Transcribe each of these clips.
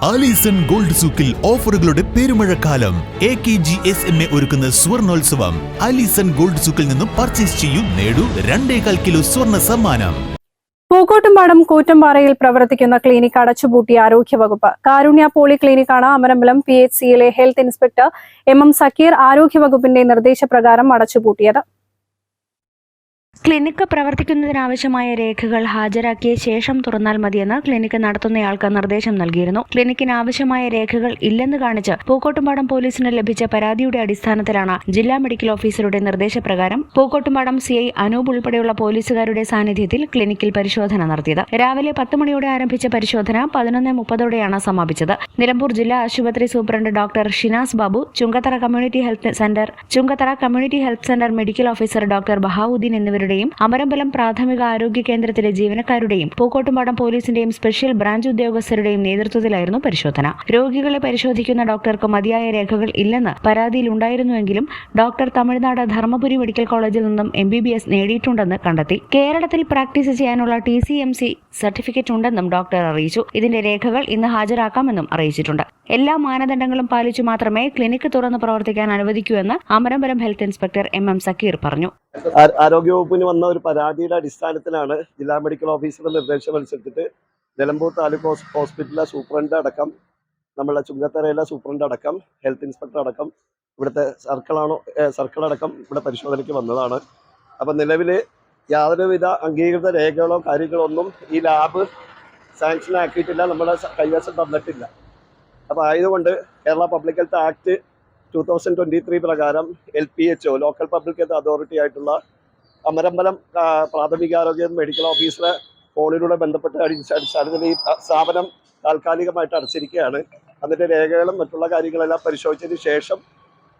Alison gold സൂക്കിൽ ഓഫറുകളുടെ പെരുമഴക്കാലം. A K G S M A ഒരുക്കുന്ന സ്വർണോത്സവം. ആലീസൺ ഗോൾഡ് സൂക്കിൽ നിന്നും പർച്ചേസ് ചെയ്യൂ നേടൂ രണ്ടേകാൽ കിലോ സ്വർണ സമ്മാനം. പൂക്കോട്ടുംപാടം കൂറ്റമ്പാറയിൽ പ്രവർത്തിക്കുന്ന ക്ലിനിക് അടച്ചുപൂട്ടി ആരോഗ്യവകുപ്പ്. കാരുണ്യ പോളി ക്ലിനിക്കാണ് അമരമ്പലം പി എച്ച് സിയിലെ health inspector M M Sakeer ആരോഗ്യവകുപ്പിന്റെ നിർദ്ദേശപ്രകാരം അടച്ചുപൂട്ടിയത്. ക്ലിനിക്ക് പ്രവർത്തിക്കുന്നതിനാവശ്യമായ രേഖകൾ ഹാജരാക്കിയ ശേഷം തുറന്നാൽ മതിയെന്ന് ക്ലിനിക്ക് നടത്തുന്നയാൾക്ക് നിർദ്ദേശം നൽകിയിരുന്നു. ക്ലിനിക്കിന് ആവശ്യമായ രേഖകൾ ഇല്ലെന്ന് കാണിച്ച് പൂക്കോട്ടുംപാടം പോലീസിന് ലഭിച്ച പരാതിയുടെ അടിസ്ഥാനത്തിലാണ് ജില്ലാ മെഡിക്കൽ ഓഫീസറുടെ നിർദ്ദേശപ്രകാരം പൂക്കോട്ടുംപാടം സി ഐ അനൂപ് ഉൾപ്പെടെയുള്ള പോലീസുകാരുടെ സാന്നിധ്യത്തിൽ ക്ലിനിക്കിൽ പരിശോധന നടത്തിയത്. രാവിലെ പത്ത് മണിയോടെ ആരംഭിച്ച പരിശോധന പതിനൊന്ന് മുപ്പതോടെയാണ് സമാപിച്ചത്. നിലമ്പൂർ ജില്ലാ ആശുപത്രി superintendent doctor Shinas Babu Chungathara community health centre Chungathara community health centre medical officer doctor Bahauddin എന്നിവരുടെയും Amarambalam പ്രാഥമിക ആരോഗ്യ കേന്ദ്രത്തിലെ ജീവനക്കാരുടെയും പൂക്കോട്ടുംപാടം പോലീസിന്റെയും സ്പെഷ്യൽ ബ്രാഞ്ച് ഉദ്യോഗസ്ഥരുടെയും നേതൃത്വത്തിലായിരുന്നു പരിശോധന. രോഗികളെ പരിശോധിക്കുന്ന ഡോക്ടർക്ക് മതിയായ രേഖകൾ ഇല്ലെന്ന് പരാതിയിലുണ്ടായിരുന്നുവെങ്കിലും ഡോക്ടർ തമിഴ്നാട് ധർമ്മപുരി മെഡിക്കൽ കോളേജിൽ നിന്നും എം ബി ബി എസ് നേടിയിട്ടുണ്ടെന്ന് കണ്ടെത്തി. കേരളത്തിൽ പ്രാക്ടീസ് ചെയ്യാനുള്ള T C M C certificate ഉണ്ടെന്നും ഡോക്ടർ അറിയിച്ചു. ഇതിന്റെ രേഖകൾ ഇന്ന് ഹാജരാക്കാമെന്നും അറിയിച്ചിട്ടുണ്ട്. എല്ലാ മാനദണ്ഡങ്ങളും പാലിച്ചു മാത്രമേ ക്ലിനിക്ക് തുറന്ന് പ്രവർത്തിക്കാൻ അനുവദിക്കൂ എന്ന് Amarambalam health inspector M M Sakeer പറഞ്ഞു. ആരോഗ്യവകുപ്പിന് വന്ന ഒരു പരാതിയുടെ അടിസ്ഥാനത്തിലാണ് ജില്ലാ മെഡിക്കൽ ഓഫീസറുടെ നിർദ്ദേശം അനുസരിച്ചിട്ട് നിലമ്പൂർ താലൂക്ക് ഹോസ്- ഹോസ്പിറ്റലിലെ സൂപ്രണ്ട് അടക്കം നമ്മളെ ചുങ്കത്തറയിലെ സൂപ്രണ്ട് അടക്കം ഹെൽത്ത് ഇൻസ്പെക്ടർ അടക്കം ഇവിടുത്തെ സർക്കിളാണോ സർക്കിൾ അടക്കം ഇവിടെ പരിശോധനയ്ക്ക് വന്നതാണ്. അപ്പം നിലവിൽ യാതൊരുവിധ അംഗീകൃത രേഖകളോ കാര്യങ്ങളോ ഒന്നും ഈ ലാബ് സാങ്ഷൻ ആക്കിയിട്ടില്ല നമ്മുടെ കൈവശം തന്നിട്ടില്ല. അപ്പോൾ ആയതുകൊണ്ട് Kerala public health act two thousand twenty three പ്രകാരം L P H O local public health authority ആയിട്ടുള്ള അമരമ്പലം പ്രാഥമികാരോഗ്യ മെഡിക്കൽ ഓഫീസറെ ഫോണിലൂടെ ബന്ധപ്പെട്ട അടിസ്ഥ- അടിസ്ഥാനത്തിൽ ഈ സ്ഥാപനം താൽക്കാലികമായിട്ട് അടച്ചിരിക്കുകയാണ്. അതിന്റെ രേഖകളും മറ്റുള്ള കാര്യങ്ങളെല്ലാം പരിശോധിച്ചതിന് ശേഷം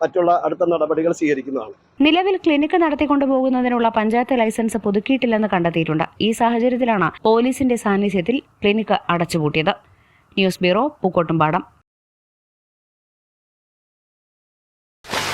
മറ്റുള്ള അടുത്ത നടപടികൾ സ്വീകരിക്കുന്നതാണ്. നിലവിൽ ക്ലിനിക്ക് നടത്തിക്കൊണ്ടുപോകുന്നതിനുള്ള പഞ്ചായത്ത് ലൈസൻസ് പുതുക്കിയിട്ടില്ലെന്ന് കണ്ടെത്തിയിട്ടുണ്ട്. ഈ സാഹചര്യത്തിലാണ് പോലീസിന്റെ സാന്നിധ്യത്തിൽ ക്ലിനിക്ക് അടച്ചുപൂട്ടിയത്. News bureau Pookkottumpadam.